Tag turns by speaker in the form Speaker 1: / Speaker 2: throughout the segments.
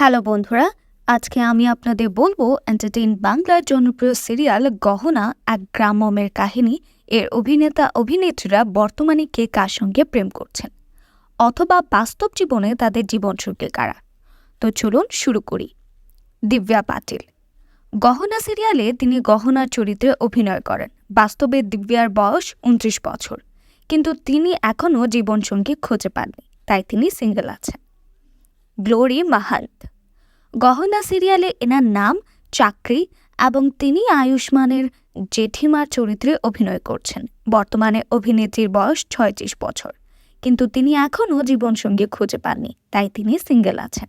Speaker 1: Hello বন্ধুরা, আজকে আমি আপনাদের বলব এন্টারটেইন বাংলার জনপ্রিয় সিরিয়াল গহনা, এক গ্রাম্যমের কাহিনী। এর অভিনেতা, অভিনেত্রীরা বর্তমানে কে কার সঙ্গে প্রেম করছেন? অথবা বাস্তব জীবনে তাদের জীবনসঙ্গী কারা? তো চলুন শুরু করি। দিব্যা পাটিল। গহনা সিরিয়ালে তিনি গহনার চরিত্রে অভিনয় করেন। বাস্তবে দিব্যার বয়স উনত্রিশ বছর। কিন্তু তিনি এখনও জীবনসঙ্গী খুঁজে পাননি, তাই তিনি সিঙ্গেল আছেন। গ্লোরি মাহান্ত। গহনা সিরিয়ালে এনার নাম, চাকরি এবং তিনি আয়ুষ্মানের জেঠিমার চরিত্রে অভিনয় করছেন। বর্তমানে অভিনেত্রীর বয়স ছয়ত্রিশ বছর। কিন্তু তিনি এখনও জীবনসঙ্গী খুঁজে পাননি, তাই তিনি সিঙ্গেল আছেন।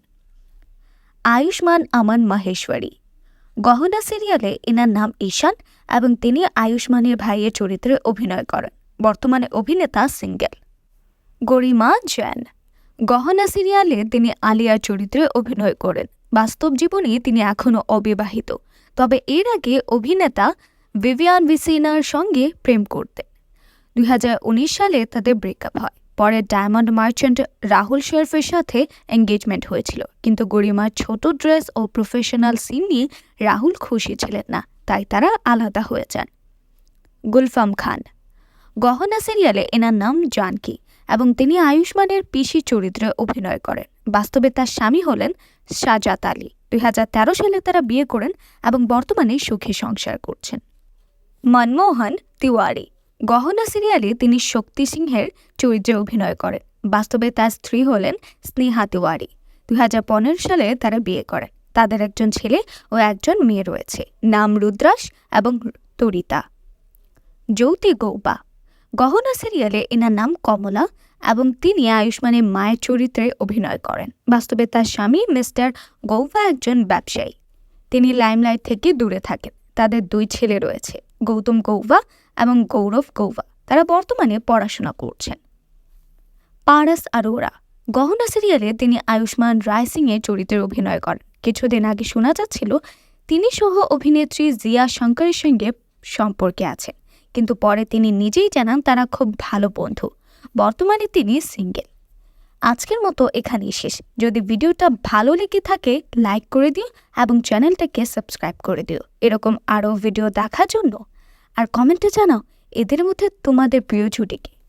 Speaker 1: আয়ুষ্মান আমান মাহেশ্বরী। গহনা সিরিয়ালে এনার নাম ঈশান এবং তিনি আয়ুষ্মানের ভাইয়ের চরিত্রে অভিনয় করেন। বর্তমানে অভিনেতা সিঙ্গেল গরিমা জৈন। গহনা সিরিয়ালে তিনি আলিয়ার চরিত্রে অভিনয় করেন। বাস্তব জীবনে তিনি এখনও অবিবাহিত। তবে এর আগে অভিনেতা ভিভিয়ান ভিসিনার সঙ্গে প্রেম করতেন। দুই হাজার উনিশ সালে তাদের ব্রেকআপ হয়। পরে ডায়মন্ড মার্চেন্ট রাহুল শেরফের সাথে এঙ্গেজমেন্ট হয়েছিল। কিন্তু গরিমার ছোট ড্রেস ও প্রফেশনাল সিন নিয়ে রাহুল খুশি ছিলেন না। তাই তারা আলাদা হয়ে যান। গুলফাম খান। গহনা সিরিয়ালে এনার নাম জানকি। এবং তিনি আয়ুষ্মানের পিসি চরিত্রে অভিনয় করেন। বাস্তবে তার স্বামী হলেন সাজাত আলী। দুই হাজার তেরো সালে তারা বিয়ে করেন এবং বর্তমানে সুখী সংসার করছেন। মনমোহন তিওয়ারি। গহনা সিরিয়ালে তিনি শক্তি সিংহের চরিত্রে অভিনয় করেন। বাস্তবে তার স্ত্রী হলেন স্নেহা তিওয়ারি। দুই হাজার পনেরো সালে তারা বিয়ে করেন। তাদের একজন ছেলে ও একজন মেয়ে রয়েছে। নাম রুদ্রাস এবং তরিতা। জ্যোতি গৌবা। গহনা সিরিয়ালে এনার নাম কমলা এবং তিনি আয়ুষ্মানের মায়ের চরিত্রে অভিনয় করেন। বাস্তবে তার স্বামী মিস্টার গৌবা একজন ব্যবসায়ী। তিনি লাইমলাইট থেকে দূরে থাকেন। তাদের দুই ছেলে রয়েছে, গৌতম গৌবা এবং গৌরব গৌবা। তারা বর্তমানে পড়াশোনা করছেন। পারাস আরোরা। গহনা সিরিয়ালে তিনি আয়ুষ্মান রায় সিংয়ের চরিত্রে অভিনয় করেন। কিছুদিন আগে শোনা যাচ্ছিল, তিনি সহ অভিনেত্রী জিয়া শঙ্করের সঙ্গে সম্পর্কে আছেন। কিন্তু পরে তিনি নিজেই জানান তারা খুব ভালো বন্ধু। বর্তমানে তিনি সিঙ্গেল। আজকের মতো এখানেই শেষ। যদি ভিডিওটা ভালো লেগে থাকে, লাইক করে দিও এবং চ্যানেলটাকে সাবস্ক্রাইব করে দিও। এরকম আরও ভিডিও দেখার জন্য। আর কমেন্টে জানাও, এদের মধ্যে তোমাদের প্রিয় জুটিকে